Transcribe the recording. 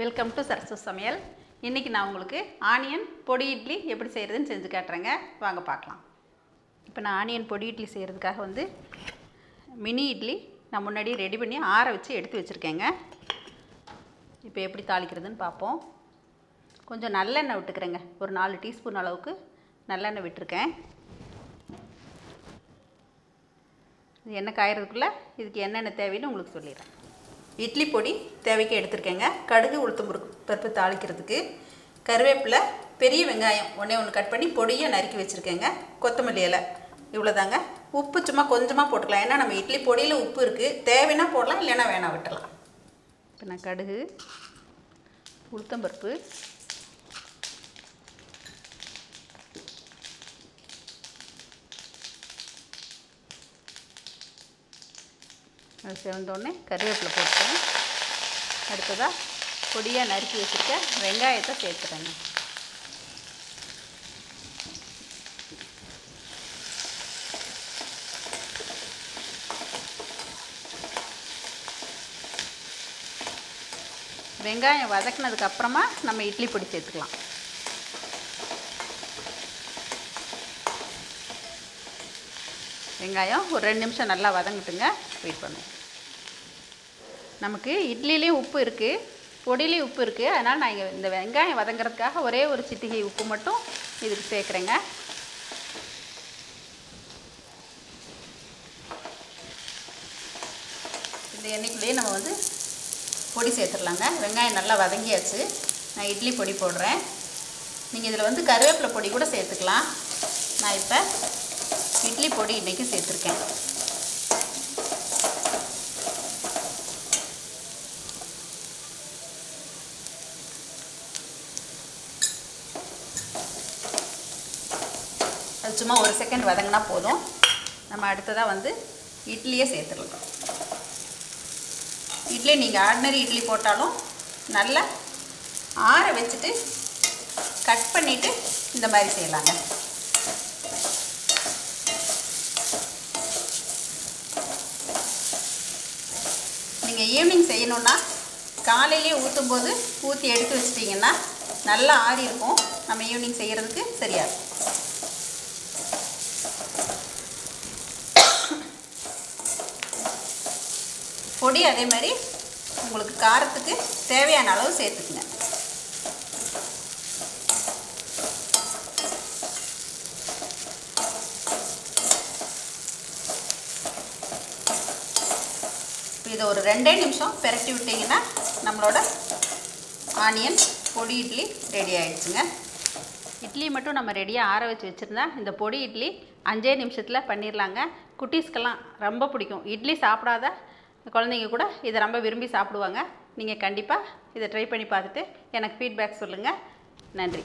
Welcome to Sarasu சமையல் இன்றைக்கி நான் உங்களுக்கு ஆனியன் பொடி இட்லி எப்படி செய்கிறதுன்னு செஞ்சு காட்டுறேங்க. வாங்க பார்க்கலாம். இப்போ நான் ஆனியன் பொடி இட்லி செய்கிறதுக்காக வந்து மினி இட்லி நான் முன்னாடி ரெடி பண்ணி ஆற வச்சு எடுத்து வச்சுருக்கேங்க. இப்போ எப்படி தாளிக்கிறதுன்னு பார்ப்போம். கொஞ்சம் நல்லெண்ணெய் விட்டுக்கிறேங்க. ஒரு நாலு டீஸ்பூன் அளவுக்கு நல்லெண்ணெய் விட்டுருக்கேன். இது எண்ணெய் காயறதுக்குள்ளே இதுக்கு என்னென்ன தேவைன்னு உங்களுக்கு சொல்லிடுறேன். இட்லி பொடி தேவைக்கு எடுத்திருக்கேங்க. கடுகு உளுத்தம் பருப்பு பருப்பு தாளிக்கிறதுக்கு. கருவேப்பிலை பெரிய வெங்காயம் ஒன்றே ஒன்று கட் பண்ணி பொடியை நறுக்கி வச்சுருக்கேங்க. கொத்தமல்லி இலை இவ்வளோதாங்க உப்பு சும்மா கொஞ்சமாக போட்டுக்கலாம். ஏன்னா நம்ம இட்லி பொடியில் உப்பு இருக்குது தேவைன்னா போடலாம் இல்லைன்னா வேணாம் விட்டலாம் இப்போ நான் கடுகு உளுத்தம் அது செவந்தோடனே கருவேப்பிலை போட்டுக்கிறேன். அடுத்ததாக பொடியாக நறுக்கி வச்சுருக்க வெங்காயத்தை சேர்த்துறேங்க. வெங்காயம் வதக்குனதுக்கப்புறமா நம்ம இட்லி பொடி சேர்த்துக்கலாம். வெங்காயம் ஒரு ரெண்டு நிமிஷம் நல்லா வதங்கட்டுங்க. வெயிட் பண்ணுவோம் நமக்கு இட்லிலையும் உப்பு இருக்குது பொடியிலையும் உப்பு இருக்குது அதனால் நான் இங்கே இந்த வெங்காயம் வதங்கிறதுக்காக ஒரே ஒரு சிட்டிகை உப்பு மட்டும் இதுக்கு சேர்க்குறேங்க. இந்த எண்ணெய்க்குள்ளேயே நம்ம வந்து பொடி சேர்த்துடலாங்க. வெங்காயம் நல்லா வதங்கியாச்சு. நான் இட்லி பொடி போடுறேன். நீங்கள் இதில் வந்து கருவேப்பிலை பொடி கூட சேர்த்துக்கலாம். நான் இப்போ இட்லி பொடி இன்றைக்கி சேர்த்துருக்கேன். அது சும்மா ஒரு செகண்ட் வதங்கினா போதும். நம்ம அடுத்ததாக வந்து இட்லியே சேர்த்துடலாம். இட்லி நீங்கள் ஆர்டினரி இட்லி போட்டாலும் நல்லா ஆற வச்சுட்டு கட் பண்ணிவிட்டு இந்த மாதிரி செய்யலாங்க. ஈவினிங் செய்யணுன்னா காலையிலே ஊற்றும் போது ஊற்றி எடுத்து வச்சிட்டிங்கன்னா நல்லா ஆறி இருக்கும். நம்ம ஈவினிங் செய்கிறதுக்கு சரியாக இருக்கும். பொடி அதே மாதிரி உங்களுக்கு காரத்துக்கு தேவையான அளவு சேர்த்துக்குங்க. இதை ஒரு ரெண்டே நிமிஷம் பெரட்டி விட்டிங்கன்னா நம்மளோட ஆனியன் பொடி இட்லி ரெடி ஆகிடுச்சுங்க இட்லி மட்டும் நம்ம ரெடியாக ஆற வச்சு வச்சுருந்தா இந்த பொடி இட்லி அஞ்சே நிமிஷத்தில் பண்ணிடலாங்க குட்டீஸ்க்கெல்லாம் ரொம்ப பிடிக்கும். இட்லி சாப்பிடாத குழந்தைங்க கூட இதை ரொம்ப விரும்பி சாப்பிடுவாங்க. நீங்கள் கண்டிப்பாக இதை ட்ரை பண்ணி பார்த்துட்டு எனக்கு ஃபீட்பேக் சொல்லுங்கள் நன்றி.